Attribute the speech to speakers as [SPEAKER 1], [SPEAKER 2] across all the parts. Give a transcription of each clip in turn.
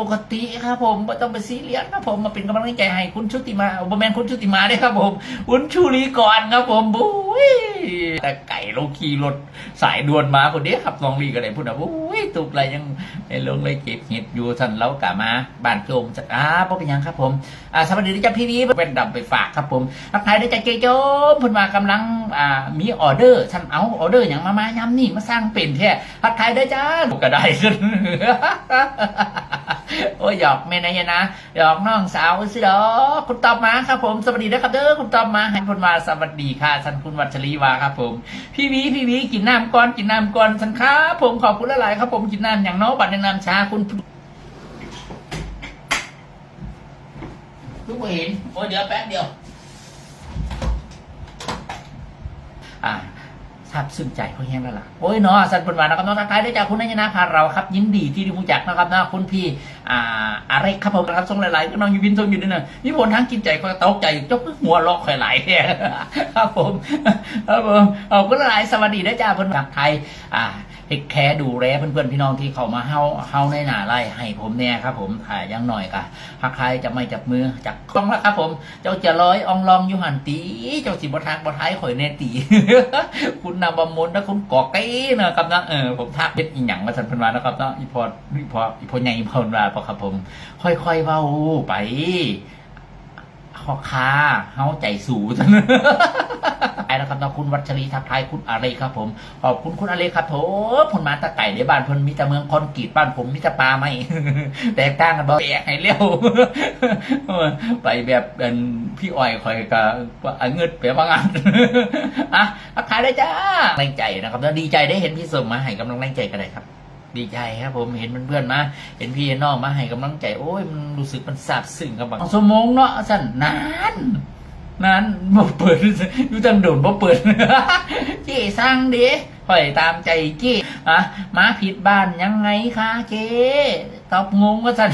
[SPEAKER 1] ปกติครับผมไม่ต้องไปซีเรียสครับผมมาเป็นกำลังใจให้คุณชุติมาบแมนคุณชุติมาด้วยครับผมคุณชูรีก่อนครับผมบุ้ยแต่ไก่เราขี่รถสายด่วนมาคนเดียวครับน้องลีก็เลยพูดนะบุ้ยตุกอะไรยังไอ้ลงเลยเก็บเห็ดอยู่ทันแล้วกลับมาบ้านโจมจากอ้าพ่อเป็นยังครับผมอ่าสวัสดีจ้าพี่นี้เป็นดำไปฝากครับผมทักทายด้วยจ้าเจโจมพิ่นมากำลังอ่ามีออเดอร์ฉันเอาออเดอร์อย่างมามายำนี่มาสร้างเป็นแท้ทักทายด้จ้าก็ได้ขึ้น โอ้ยหยอกแม่นายนะหยอกน้องสาวสิดอกคุณตอบมาครับผมสวัสดีนะครับเด้อคุณตอบมาให้คุณมาสวัสดีค่ะท่านคุณวัชรีวาครับผม พี่วีพี่วีกินน้ำก่อนกินน้ำก่อนสันครับผมขอบคุณหลายครับผมกินน้ำอย่างน้อยบัตรแนะนำชาคุณทุกคนเห็นโอ้เดี๋ยวแป๊บเดียว อ่า ทราบซึ้งใจเขาแห้งแล้วล่ะโอ้ยเนาะสันปนวานะครับน้องทักทายได้จากคุณนัญนาพาเราครับ ยินดีที่ได้รู้จักนะครับนะคุณพี่อ่าอะไรครับผมครับทรงหลายๆก็น้องอยู่วินทรงอยู่ด้วยนะนี่ผลทั้งกินใจก็ตกใจเจ้าเพิ่งหัวลอกคอยไหลายเนี่ยครับผมครับผมขอบคุณหลายสวัสดีได้จ้าเพื่อนจากไทยอ่า เทคแคร์ดูแลเพื่อนๆพี่น้องที่เขามาเฮาเฮาในหนาไล่ให้ผมเนี่ยครับ ผมถ่ายยังหน่อยกะหากใครจะไม่จับมือจับกล้องล้วครับ ผม เจ้าจะร้อยองลองยูหันตี เจ้าสิบทางบท้ายข่อยแน่ตี คุณนำบำมนนะคุณกอกไก้นะครับนะเออผมทักเป็นอีหยังมาสันพันวานะครับนะอีพออีพออีพอใหญ่อีพอนาพอครับ ผม ค่อยๆเว้าไปขอคาเฮาใจสูง นะครับนะคุณวัชรีทักทายคุณอะไรครับผมขอบคุณคุณอะไรครับโถผลมาตะไก่ในบ้านพนมีแต่เมืองคอนกรีตบ้านผมมีแต่ปลาไม่แตกต่างกันบ่แตกให้เร็วไปแบบเป็นพี่อ้อยคอยกับเงินเปียบางอันอะทักทายได้จ้าแรงใจนะครับแล้วดีใจได้เห็นพี่สมมาให้กำลังแรงใจกันเลยครับดีใจครับผมเห็นเพื่อนๆมา เห็นพี่น้องมาให้กำลังใจ โอ้ยมันรู้สึกมันซาบซึ้งครับบางสมองเนาะสั่นนาน นานบ่เปิดอยู่จังโดนบ่เปิดเจ๊สร้างเด้ข่อยตามใจเจ๊อะมาผิดบ้านยังไงคะเจ๊ตอบงงก็สั่น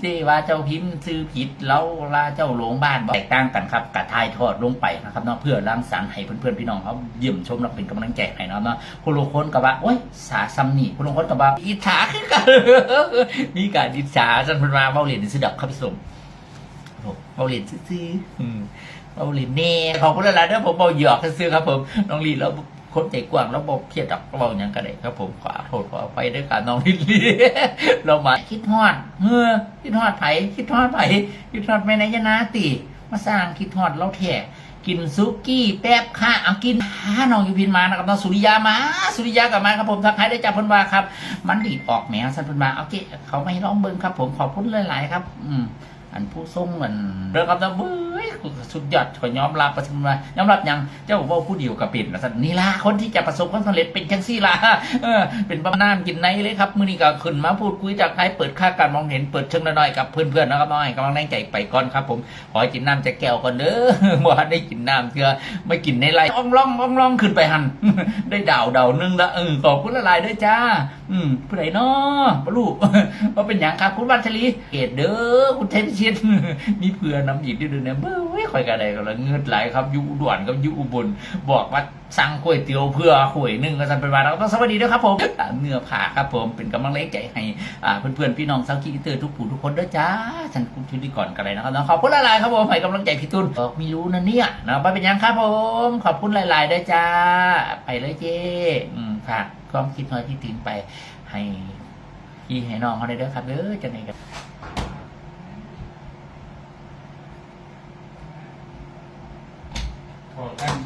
[SPEAKER 1] เจ๊ว่าเจ้าพิมพ์ซื้อผิดแล้วลาเจ้าหลงบ้านบอกแตกต่างกันครับกระทายทอดลงไปนะครับเนาะเพื่อรังสรรค์ให้เพื่อนๆพี่น้องเขาเยี่ยมชมและเป็นกำลังใจให้เนาะเนาะคุณลุงคนกับว่าโอ้ยสาซัมนี่คุณลุงคนกับว่าอิจฉาคือกันมีการอิจฉาจันพันมาเบาเหรียญซื้อดับครับพี่สม เบาเหรียญซื้อๆอืมเบาเหรียญเน่ขอบคุณหลายๆเด้อผมเบาหยอกซื้อๆครับ ผมน้องลีแล้วคนใจกว้างแล้วบอกเครียดดับเบาอย่างกันเลยครับผมขอโทษขอไปด้วยกันน้องลิลลี่เรามาคิดฮอดเฮ้อคิดฮอดไผคิดฮอดไผคิดฮอดแม่นายนาติมาสร้างคิดฮอดเราแท้กินซุกี้แป๊บค่ะเอากินหาน้องยูพินมานะครับน้องสุริยามา สุริยากลับมาครับผมทักทายได้จากเพันวาครับ มันดีดออกแหมสันเพันวาเอาเกะเขาไม่ร้องเบิ้งครับ ผมขอบคุณหลายๆครับ อืม อันผู้ทรงมันเรื่องกับนะเบ้ยสุดยอดขอยอมรับประชุมว่ายอมรับยังเจ้าบอกว่าผู้เดียวกับป็นนะสันนี่ล่ะคนที่จะประสบความสำเร็จเป็นจังซี่ล่ะเออเป็นประน้ำกินในเลยครับมื้อนี้ก็ขึ้นมาพูดคุยจากใครเปิดค่าการมองเห็นเปิดเชิงน้อยๆกับเพื่อนๆนะครับน้อยกำลังแรงใจไปก่อนครับผมขอให้กินน้ำจะแก้วก่อนเด้อว่าได้กินน้ำเพื่อไม่กินในไรอ่องล่องอ่องล่องขึ้นไปหันได้ดาวดาวนึงละเออขอบคุณละลายด้วยจ้า อืมผู้ใดเนาะปลูกว่าเป็นอย่างครับคุณวัชรีเกตเด้อคุณเทพชิตมีเพื่อน้ำอีกด้วยเนี่ยเบ้ยคอยกระไดกันละเงินไหลครับยุด่วนกับยู่อุบลบอกว่าสั่งก๋วยเตี๋ยวเพื่อหวยหนึ่งก็สันเป็นวันเราต้องสวัสดีด้วยครับผมเนื้อผ่าครับผมเป็นกำลังเล็กใจให้อ่าเพื่อนๆพี่น้องสาวกีเตอร์ทุกผู้ทุกคนด้วยจ้าฉันคุณชุดีก่อนกันเลยนะครับขอบคุณหลายๆครับผมให้กำลังใจพี่ตุนบอกมีรู้นะเนี่ยนะไปเป็นยังครับผมขอบคุณหลายๆด้วยจ้าไปเลยเจ้อืม ฝากความคิดน้อยที่ทิ้งไป ให้พี่ให้น้องเขาได้ด้วยครับเด้อจะไหนกัน
[SPEAKER 2] ขอท่าน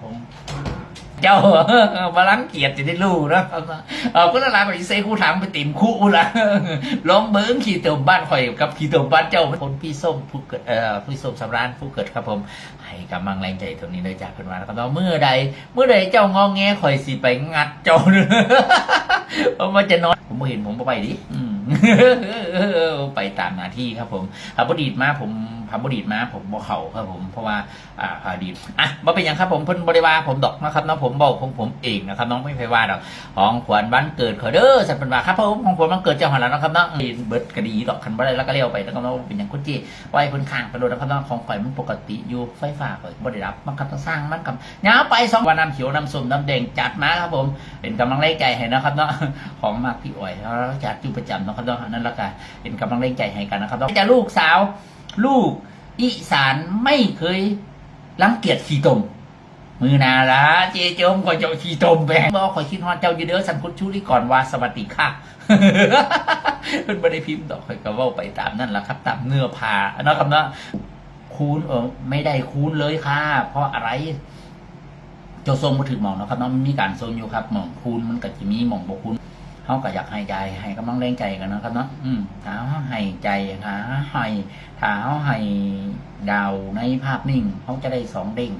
[SPEAKER 2] ผม
[SPEAKER 1] เจ้ามาลังเกียรติได้รู้นะเออก็ละลายไปเซคู่ถามไปติ่มคู่ละล้มเบิ้งขี่เติมบ้านข่อยกับขี่เติมบ้านเจ้าคนพี่ส้มผู้เกิดเอ่อพี่ส้มสำรานผู้เกิดครับผมให้กำลังแรงใจตรงนี้เลยจากขึ้นมาแล้วก็เมื่อใด เมื่อใดเจ้างองแงข่อยสิไปงัดเจ้าเนอะเพราะมันจะนอนผมเห็นผมไปดิอืม ไปตามหน้าที่ครับผมพระบดีดมาผมพระบดีดมาผมบ่เข่าครับผมเพราะว่าอ่าพระดีดอะบ่เป็นยังครับผมเพิ่นบริวารผมดอกนะครับน้องผมบอกของผมเองนะครับน้องไม่ไปว่าดอกของขวัญวันเกิดขาเด้อสันเป็นว่าครับผมของขวัญวันเกิดเจ้าหันแล้วนะครับน้องเบิดกระดีดอกคันบ่ได้แล้วก็เลี้ยวไปแล้วก็น้องเป็นอย่างคุณจีไว้เพิ่นข้างไปโดนนะครับน้องของข่อยมันปกติอยู่ไฟฟ้าข่อยบ่ได้รับมันก็ต้องสร้างมันกับยาวไปสองวันน้ำเขียวน้ำส้มน้ำแดงจัดมาครับผม เป็นกำลังแรงใจให้นะครับเนาะของมากพี่อ่อยแล้วจัดอยู่ประจำเนาะนะครับเนาะนั่นละกันเป็นกำลังแรงใจให้กันนะครับเนาะจะลูกสาว ลูกอีสานไม่เคยรังเกียจขี้ตมมือนาละเจจมก็จะขี้ตมแบงบอกขอยคิดฮอนเจ้าอยู่เด้อสันพุชูรีก่อนว่าสวัสดีค่ะเพิ่นบ่ได้พิมพ์ดอกข่อยก็เว้าไปตามนั่นแหละครับ ตามเนื้อผ้านะครับเนาะคูณเออไม่ได้คูณเลยค่ะ เพราะอะไรเจ้าทรงมาถึงหมองนะครับเนาะมันมีการทรงอยู่ครับหมองคูณมันก็จะมีหมองบ่คูณ เขาก็อยากให้ใจให้กำลังแรงใจกันนะครับเนาะอืมถ้าเขาให้ใจหาให้ถ้าเขาให้ดาวในภาพนิ่งเขาจะได้สองเด้ง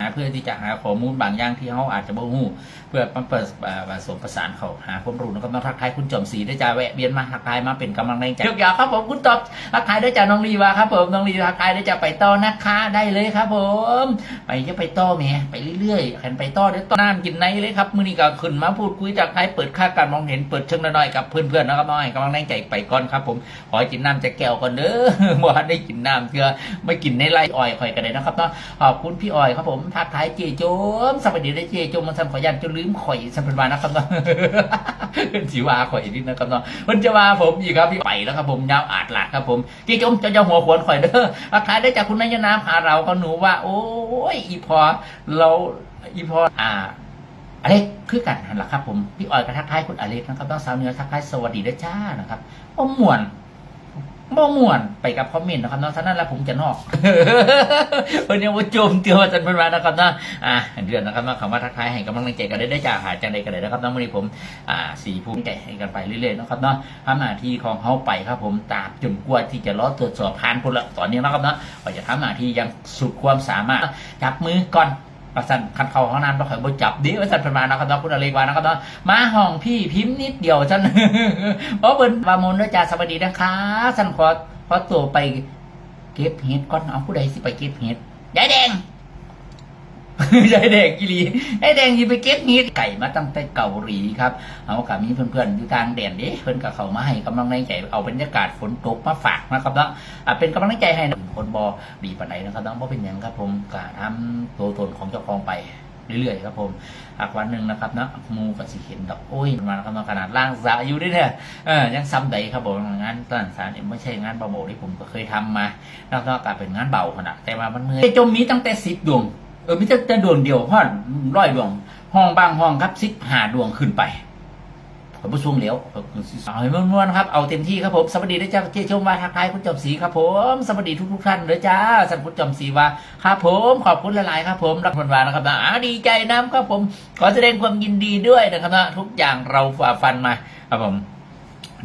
[SPEAKER 1] นะเพื่อที่จะหาข้อมูลบางอย่างที่เขาอาจจะบ่ฮู้เพื่อมาเปิดผสมประสานเขาหาความรู้แล้วก็มาทักทายคุณจอมศรีด้จ้าแวะเวียนมาทักทายมาเป็นกำลังแรงใจยกยาครับผมคุณตอบทักทายด้จ้าน้องลีวาครับผมน้องลีทักทายด้จ้าไปต่อนะคะได้เลยครับผม ไปจะไปต่อแม่ไปเรื่อยๆขันไปต่อเดี๋ยวต่อน้ำกินในเลยครับมื้อนี้ก็ขึ้นมาพูดคุยจากใครเปิดค่าการมองเห็นเปิดเชิงน้อยๆกับเพื่อนๆนะครับน้อยกำลังแรงใจไปก่อนครับผมขอให้กินน้ำจะแก้วก่อนเด้อบ่ทันได้กินน้ำเพื่อไม่กินในไรอ้อยข่อยกันเลยนะครับเนาะขอบคุณพี่อ้อยครับผมทักทายเจโจมสวัสดีได้เจโจมมันสันขอยันจนลืมข่อยสันเป็นวานะครับเนาะเป็นสีวาข่อยนิดนะครับเนาะมันจะมาผมอีกครับพี่ไปแล้วครับผมยาวอาดหลักครับผมเจโจมจะจะหัวขวนข่อยเด้อทักทายได้จากคุณนายนาพาเราก็หนูว่า โอ้ยอีพอเราอีพออ่าอเล็กคือกันนั่นแหละครับผมพี่ออยก็ทักทายคุณอเล็กนะครับต้องสาวเหนือทักทายสวัสดีด้วยจ้านะครับโอ้ม่วน บ่ม่วนไปกับคอมเมนต์นะครับเนาะท่านั้นแล้วผมจะนอกเพิ่นยังว่าโจมเตือนว่าจันเป็นมานะครับเนาะอ่าเดือนนะครับเนาะคำว่าทักทายให้กำลังใจกันได้ได้จากหาจังใดกันได้นะครับเนาะวันนี้ผมอ่าสีภูมิใจให้กันไปเรื่อยๆนะครับเนาะทำหน้าที่ของเขาไปครับผมตามจนกว่าที่จะรอตรวจสอบผ่านพลละตอนนี้นะครับเนาะก็จะทำหน้าที่อยังสุดความสามารถจับมือก่อน ประสันคันเขาห้องน้ำเราคอยบ่จับดิว่าสันเป็นมานะครับเนคุณอะไรกวานะครับเนมาห้องพี่พิมพ์นิดเดียวฉันเพราะเป็นวามนด้วยจ้าสวัสดีนะคะฉันขอขอตัวไปเก็บเห็ดก่อนเอาผู้ใดสิไปเก็บเห็ดยายแดง ยายแดงกิลียายแดงสิไปเก็บเห็ดไก่มาตั้งแต่เกาหลีครับเอากับมีเพื่อนๆอยู่ทางแดนเด้เพื่อนกับเขามาให้กำลังใจเอาบรรยากาศฝนตกมาฝากนะครับเนาะเป็นกำลังใจให้คนบอดีปานไหนนะครับเนาะบ่เป็นอย่างครับผมกาทำตัวตนของเจ้าของไปเรื่อยๆครับผมหากวันหนึ่งนะครับเนาะมูกับสิเห็นดอกโอ้ยมันมาครับเนาขนาดล่างสาอยู่ด้วยเนี่ยเออยังซ้ำใดครับผมงานต้านสารเนี่ไม่ใช่งานเบาๆที่ผมก็เคยทำมาแล้วก็กลายเป็นงานเบาขนาดแต่ว่ามันเมื่อยจมมีตั้งแต่สิบดวง ออมีตั้งแต่ดวงเดียวพอดร้อยดวง ห้องบางห้องครับสิบหาดวงขึ้นไปผมผู้ชมเหลียวเอาให้ม่วนๆครับ เอาเต็มที่ครับผมสวัสดีด้วยจ้าเจ้ชมว่าทักทายคุณจอมศรีครับผมสวัสดีทุกๆท่านเลยจ้าสันคุณจอมศรีว่าครับผมขอบคุณหลายๆครับผมรักคนวานะครับนะอ่าดีใจน้ำครับผม ขอแสดงความยินดีด้วยนะครับนะทุกอย่างเราฝ่าฟันมาครับผม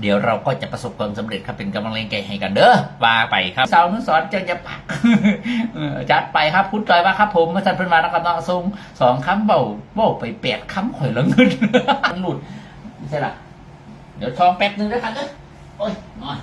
[SPEAKER 1] เดี๋ยวเราก็จะประสบความสำเร็จครับเป็นกำลังแรงใจให้กันเด้อว่าไปครับสาวนุสรจะจะปักจัดไปครับพุทธจอยว่าครับผมมาสันเพิ่นมานะครับน้องทรงสองคำเบาเบาไปแปดคำข่อยละเงินหลุดไม่ใช่หรอเดี๋ยวทองแป๊บหนึ่งด้วยกันเด้อโอ้ยนอน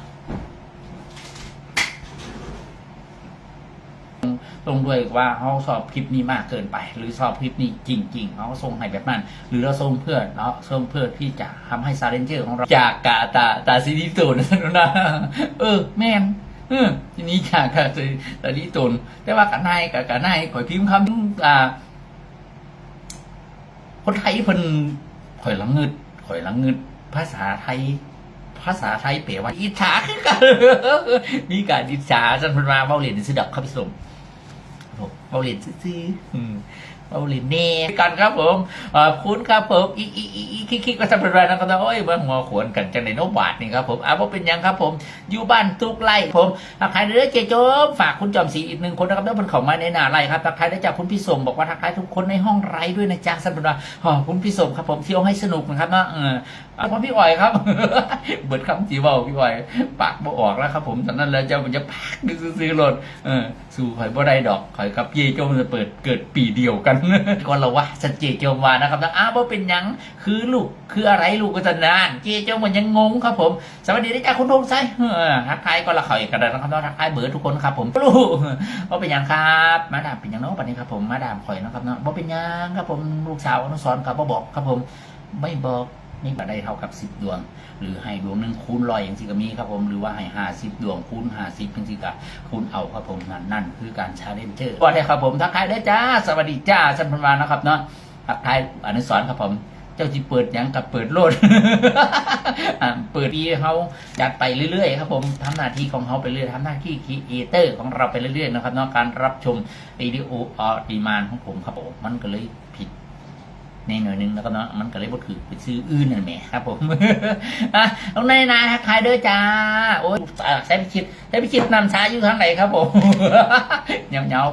[SPEAKER 1] ตรงด้วยว่าเขาสอบคลิปนี้มากเกินไป หรือสอบคลิปนี้จริงๆเขาส่งให้แบบนั้น หรือเราส่งเพื่อเนาะส่งเพื่อที่จะทำให้ซาเลนเจอร์ของเราจากกาตาตาซีดีตูนนะเออ แม่นเออทีนี้จากกาตาซีดีตูนแต่ว่ากันายกับกันายข่อยพิมพ์คำอ่าคนไทยเพิ่นข่อยละงึดข่อยละงึด ภาษาไทย ภาษาไทยเปลว่าอิจฉาคือกันมีการอิจฉาจนพิ่นมาเว้าเล่นซื่อๆดอกครับพี่สม เว้าเล่นซื่อๆอืมเว้าเล่นแน่กันครับผมเอ่อคุณครับผมอีอีอีอีคิกคิกก็ทำเป็นไรนะครับโอ้ยเบิ่งหัวขวนกันจังได๋โนบาทนี่ครับผมอ่าบ่เป็นหยังครับผมอยู่บ้านทุกไร่ผมทักทายเด้อเจโจมฝากคุณจอมศรีอีกหนึ่งคนนะครับเด้อเพิ่นเข้ามาในหน้าไร่ครับทักทายได้จากคุณพี่สมบอกว่าทักทายทุกคนในห้องไร่ด้วยนะจ๊ะสันเป็นว่าอ๋อคุณพี่สมครับผมเที่ยวให้สนุกนะครับเนาะเออเอาพอพี่อ่อยครับ เบิดคำจีเบาพี่อ่อยปากบ่ออกแล้วครับ ผมตอนนั้นแล้วเจ้ามันจะปากดซื้อรถเออสู่ข่อยบ่ได้ดอกข่อยกับเจโจมันจะเปิดเกิดปีเดียวกันก่อนเราว่าสันเจโจมว่านะครับนะอ้าวบ่เป็นยังคือลูกคืออะไรลูกก็จะนาน เจโจมมันยังงงครับผม สวัสดีนะจ๊ะคุณธงชัยเออทักทายก็ละข่อยกันแล้วนะครับเนาะทักทายเบิร์ดทุกคนครับผมลูกว่าเป็นยังครับ มาดามเป็นยังเนาะปันนี้ครับผมมาดามข่อยนะครับเนาะว่าเป็นยังครับผมลูกสาวอนุสรครับบ่บอกครับผม ไม่บอก นี่มาได้เท่ากับสิบดวง หรือให้ดวงหนึ่งคูณร้อยอย่างที่ก็มีครับผมหรือว่าให้ห้าสิบดวงคูณห้าสิบอย่างที่ก็คูณเอาครับผมนั่นนั่นคือการชาเลนเจอร์ว่าได้ครับผมทักทายได้จ้า สวัสดีจ้าชันพันวานะครับเนาะทักทายอนุสรครับผมเจ้าสิเปิดยังกับเปิดโลดเปิดปีเขาจัดไปเรื่อยๆครับผมทำหน้าที่ของเขาไปเรื่อยทำหน้าที่คีเอเตอร์ของเราไปเรื่อยๆนะครับเนาะการรับชมวิดีโอออดีมานของผมครับผมมันก็เลยผิด ในหน่อยนึงแล้วก็เนาะมันก็เลยบ่ถือไปซื้ออื่นนั่นแหมครับผมอะตรงในนาทักทายเด้อจ้า โอ้ยอ่าใช้ไปคิดใช้ไปคิดนำช้าอยู่ทางไหนครับผมเงาๆ